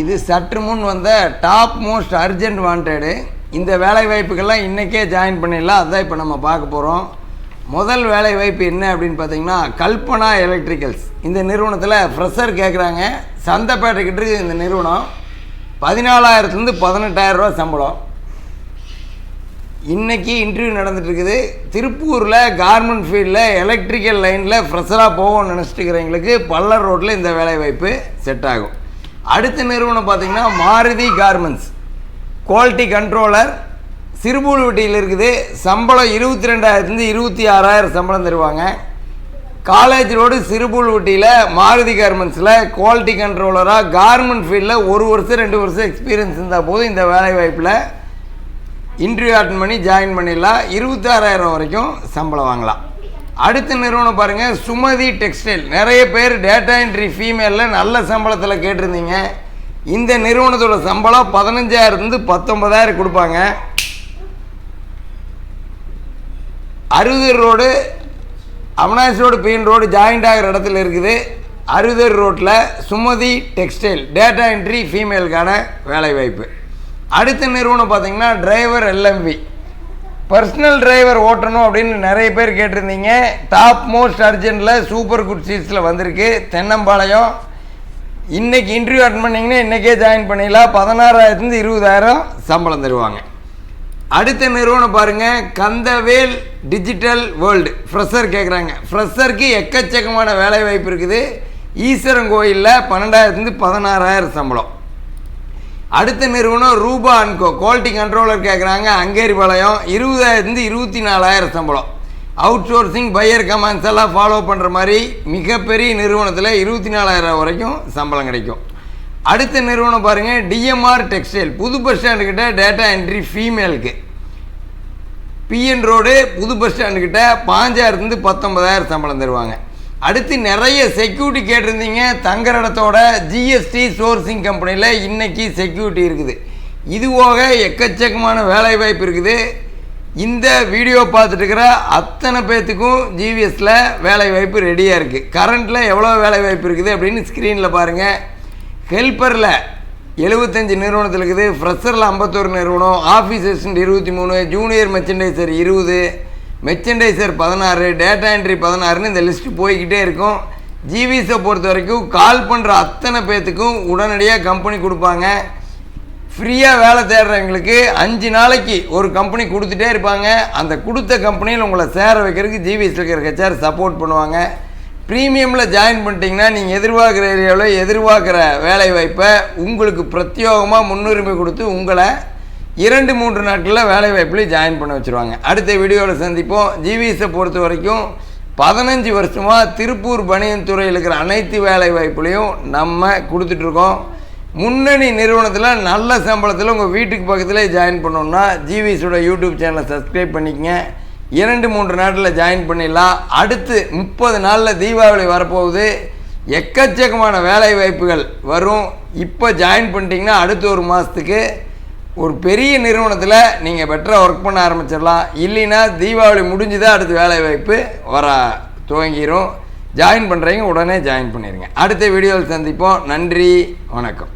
இது சற்று முன் வந்த டாப் மோஸ்ட் அர்ஜென்ட் வாண்டடு இந்த வேலை வாய்ப்புகள்லாம் இன்றைக்கே ஜாயின் பண்ணிடலாம். அதான் இப்போ நம்ம பார்க்க போகிறோம் முதல் வேலை வாய்ப்பு என்ன அப்படின்னு பார்த்தீங்கன்னா கல்பனா எலக்ட்ரிக்கல்ஸ் இந்த நிறுவனத்தில் ஃப்ரெஷர் கேட்குறாங்க சந்தைப்பேட்டைக்கிட்டு இருக்குது இந்த நிறுவனம். பதினாலாயிரத்துலேருந்து பதினெட்டாயிரம் ரூபா சம்பளம். இன்றைக்கி இன்டர்வியூ நடந்துகிட்ருக்குது திருப்பூரில் கார்மெண்ட் ஃபீல்டில் எலக்ட்ரிக்கல் லைனில் ஃப்ரெஷராக போகணும்னு நினச்சிட்டு இருக்கிறவங்களுக்கு பல்லர் ரோட்டில் இந்த வேலை வாய்ப்பு செட் ஆகும். அடுத்த நிறுவனம் பார்த்தீங்கன்னா மாருதி கார்மெண்ட்ஸ். குவாலிட்டி கண்ட்ரோலர் சிறுபூல்வட்டியில் இருக்குது. சம்பளம் இருபத்தி ரெண்டாயிரத்துலேருந்து இருபத்தி ஆறாயிரம் சம்பளம் தருவாங்க. காலேஜ் ரோடு சிறுபுல்வட்டியில் மாருதி கார்மெண்ட்ஸில் குவாலிட்டி கண்ட்ரோலராக கார்மெண்ட் ஃபீல்டில் ஒரு வருஷம் ரெண்டு வருஷம் எக்ஸ்பீரியன்ஸ் இருந்தால் போதும் இந்த வேலை வாய்ப்பில் இன்டர்வியூ அட்டன் பண்ணி ஜாயின் பண்ணிடலாம். இருபத்தாறாயிரம் வரைக்கும் சம்பளம் வாங்கலாம். அடுத்த நிறுவனம் பாருங்கள் சுமதி டெக்ஸ்டைல். நிறைய பேர் டேட்டா என்ட்ரி ஃபீமேலில் நல்ல சம்பளத்தில் கேட்டிருந்தீங்க. இந்த நிறுவனத்தோட சம்பளம் பதினஞ்சாயிரத்துலேருந்து பத்தொன்பதாயிரம் கொடுப்பாங்க. அறுபது road Avinash road PN road joint ஆகிற இடத்துல இருக்குது. அறுதர் ரோட்டில் சுமதி டெக்ஸ்டைல் டேட்டா என்ட்ரி ஃபீமேலுக்கான வேலைவாய்ப்பு. அடுத்த நிறுவனம் பார்த்தீங்கன்னா டிரைவர் எல்எம்பி பர்சனல் டிரைவர் ஓட்டணும் அப்படின்னு நிறைய பேர் கேட்டிருந்தீங்க. டாப் மோஸ்ட் அர்ஜென்ட்டில் சூப்பர் குட் சீட்ஸில் வந்திருக்கு. தென்னம்பாளையம். இன்றைக்கி இன்டர்வியூ அட்டன் பண்ணிங்கன்னா இன்றைக்கே ஜாயின் பண்ணிடலாம். பதினாறாயிரத்துலேருந்து இருபதாயிரம் சம்பளம் தருவாங்க. அடுத்த நிறுவனம் பாருங்கள் கந்தவேல் டிஜிட்டல் வேர்ல்டு ஃப்ரெஷர் கேட்குறாங்க ஃப்ரெஷருக்கு எக்கச்சக்கமான வேலை வாய்ப்பு இருக்குது. ஈஸ்வரன் கோயிலில் பன்னெண்டாயிரத்துலேருந்து பதினாறாயிரம் சம்பளம். அடுத்த நிறுவனம் ரூபா அன்கோ குவாலிட்டி கண்ட்ரோலர் கேட்குறாங்க அங்கேரிபாளையம் இருபதாயிரத்துலேருந்து இருபத்தி நாலாயிரம் சம்பளம். அவுட் சோர்சிங் பையர் கமாண்ட்ஸ் எல்லாம் ஃபாலோ பண்ணுற மாதிரி மிகப்பெரிய நிறுவனத்தில் இருபத்தி நாலாயிரம் வரைக்கும் சம்பளம் கிடைக்கும். அடுத்த நிறுவனம் பாருங்கள் டிஎம்ஆர் டெக்ஸ்டைல் புது பஸ் ஸ்டாண்டுக்கிட்ட டேட்டா என்ட்ரி ஃபீமேலுக்கு பிஎன் ரோடு புது பஸ் ஸ்டாண்டுக்கிட்ட பாஞ்சாயிரத்துலேருந்து பத்தொன்பதாயிரம் சம்பளம் தருவாங்க. அடுத்து நிறைய செக்யூரிட்டி கேட்டிருந்தீங்க. தங்குற இடத்தோட ஜிஎஸ்டி சோர்சிங் கம்பெனியில் இன்னைக்கு செக்யூரிட்டி இருக்குது. இது போக எக்கச்சக்கமான வேலைவாய்ப்பு இருக்குது. இந்த வீடியோ பார்த்துட்டுருக்கிற அத்தனை பேர்த்துக்கும் ஜிவிஎஸில் வேலைவாய்ப்பு ரெடியாக இருக்குது கரண்ட்டில் எவ்வளோ வேலைவாய்ப்பு இருக்குது அப்படின்னு ஸ்க்ரீனில் பாருங்கள் ஹெல்ப்பரில் எழுபத்தஞ்சு நிறுவனத்தில் இருக்குது. ஃப்ரெஷரில் ஐம்பத்தோரு நிறுவனம். ஆஃபீஸ் அசிஸ்டன்ட் இருபத்தி மூணு. ஜூனியர் மெர்ச்சன்டைசர் இருபது. மெர்ச்சன்டைசர் பதினாறு டேட்டா என்ட்ரி பதினாறுன்னு இந்த லிஸ்ட்டு போய்கிட்டே இருக்கும். ஜிவிஸை பொறுத்த வரைக்கும் கால் பண்ணுற அத்தனை பேர்த்துக்கும் உடனடியாக கம்பெனி கொடுப்பாங்க. ஃப்ரீயாக வேலை தேடுறவங்களுக்கு அஞ்சு நாளைக்கு ஒரு கம்பெனி கொடுத்துட்டே இருப்பாங்க. அந்த கொடுத்த கம்பெனியில் உங்களை சேர வைக்கிறதுக்கு ஜிவிஎஸ் இருக்கிற ஹெச்ஆர் சப்போர்ட் பண்ணுவாங்க. ப்ரீமியமில் ஜாயின் பண்ணிட்டீங்கன்னா நீங்கள் எதிர்பார்க்குற ஏரியாவில் எதிர்பார்க்குற வேலை வாய்ப்பை உங்களுக்கு பிரத்யேகமாக முன்னுரிமை கொடுத்து உங்களை இரண்டு மூன்று நாட்களில் வேலை வாய்ப்பில் ஜாயின் பண்ண வச்சுருவாங்க. அடுத்த வீடியோவில் சந்திப்போம். ஜிவிஎஸை பொறுத்த வரைக்கும் பதினஞ்சு வருஷமாக திருப்பூர் பனியன் துறையில் இருக்கிற அனைத்து வேலை வாய்ப்புலையும் நம்ம கொடுத்துட்ருக்கோம் முன்னணி நிறுவனத்தில் நல்ல சம்பளத்தில் உங்கள் வீட்டுக்கு பக்கத்தில் ஜாயின் பண்ணோன்னா ஜிவிஸோட யூடியூப் சேனலை சப்ஸ்கிரைப் பண்ணிக்கங்க. இரண்டு மூன்று நாட்டில் ஜாயின் பண்ணிடலாம். அடுத்து முப்பது நாளில் தீபாவளி வரப்போகுது. எக்கச்சக்கமான வேலை வாய்ப்புகள் வரும். இப்போ ஜாயின் பண்ணிட்டீங்கன்னா அடுத்த ஒரு மாதத்துக்கு ஒரு பெரிய நிறுவனத்தில் நீங்கள் பெட்டராக ஒர்க் பண்ண ஆரம்பிச்சிடலாம். இல்லைன்னா தீபாவளி முடிஞ்சு தான் அடுத்து வேலை வாய்ப்பு வர துவங்கிடும் ஜாயின் பண்ணுறீங்க உடனே ஜாயின் பண்ணிடுங்க அடுத்த வீடியோவில் சந்திப்போம். நன்றி. வணக்கம்.